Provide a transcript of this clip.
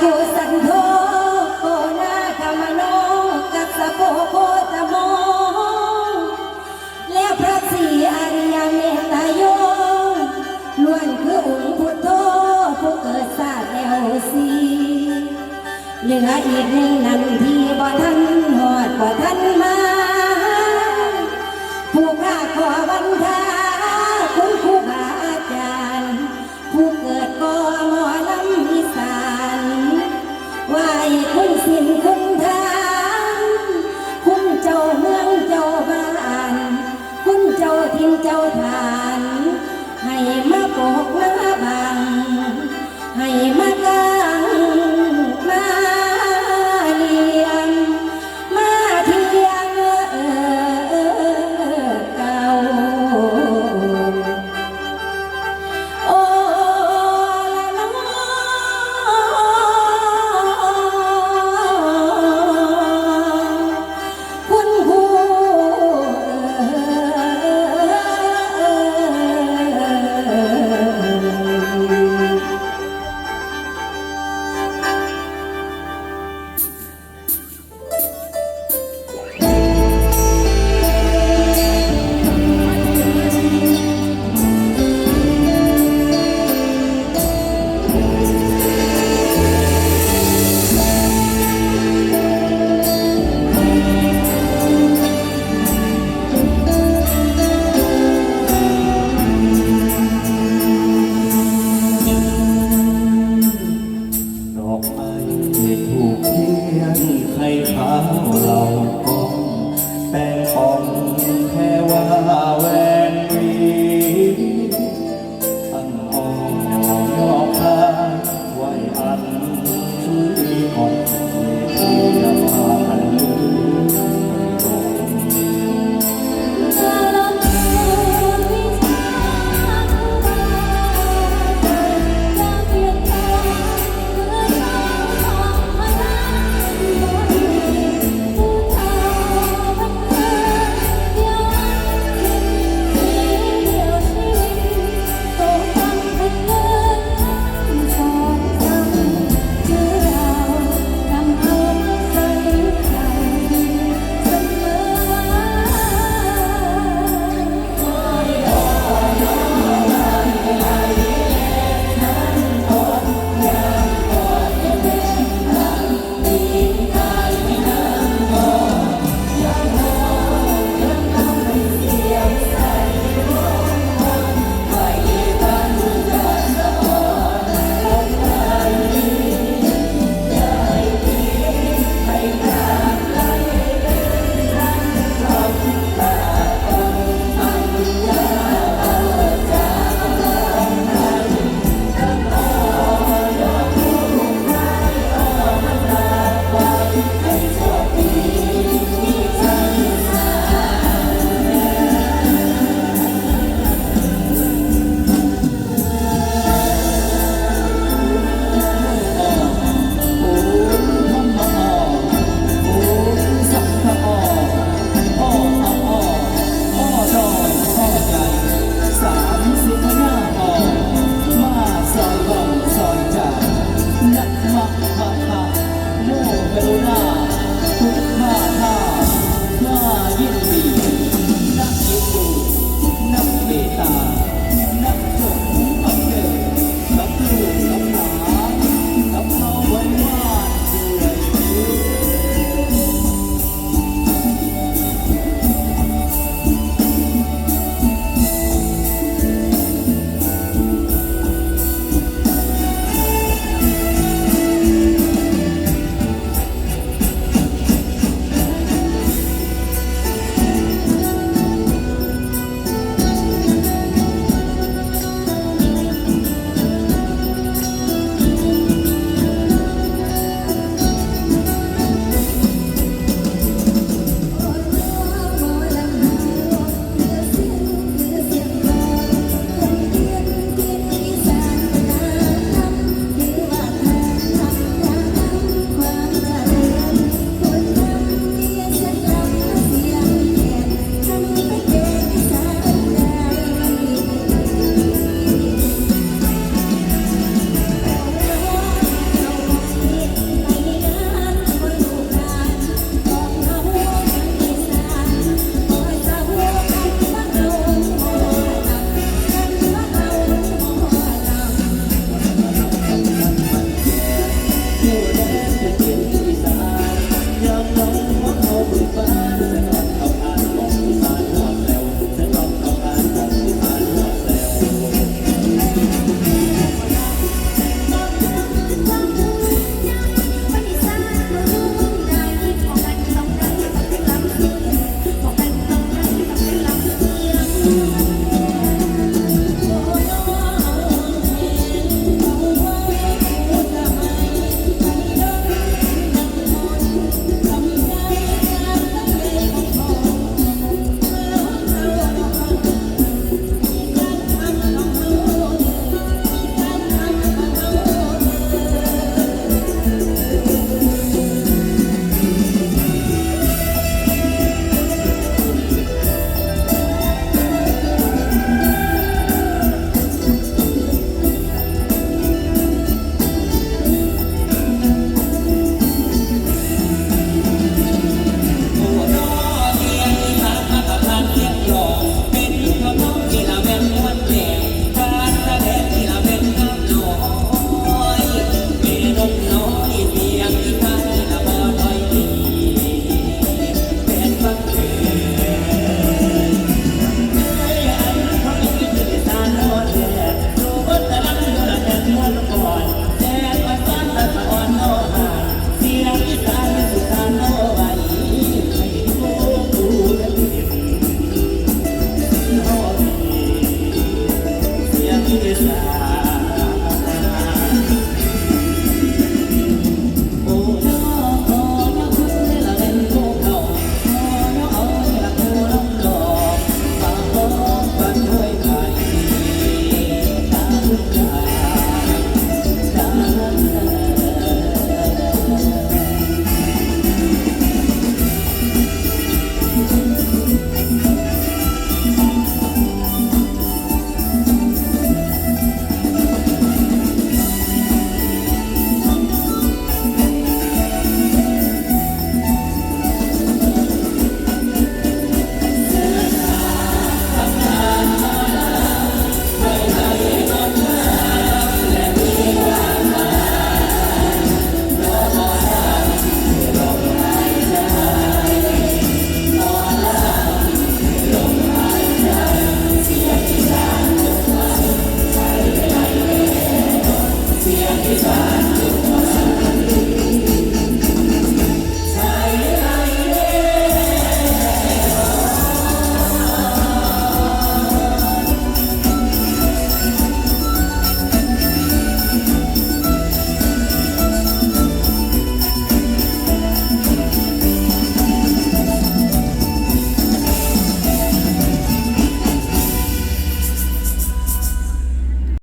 คุสันโธโกนาคามโนกัสสะโปโคตโมแล้วพระศรีอริยเมตตาโยล้วนคือองค์พุทโธผู้เกิดศาสตร์แล้วสีเหลืออีกหนึ่งนันที่บ่ทันหอดบ่ทันมา ผู้ข้าขอวันทา ไหวคุณสินคุณทานคุณเจ้าเมืองเจ้าบ้าน คุณเจ้าทินเจ้าทาน ให้มา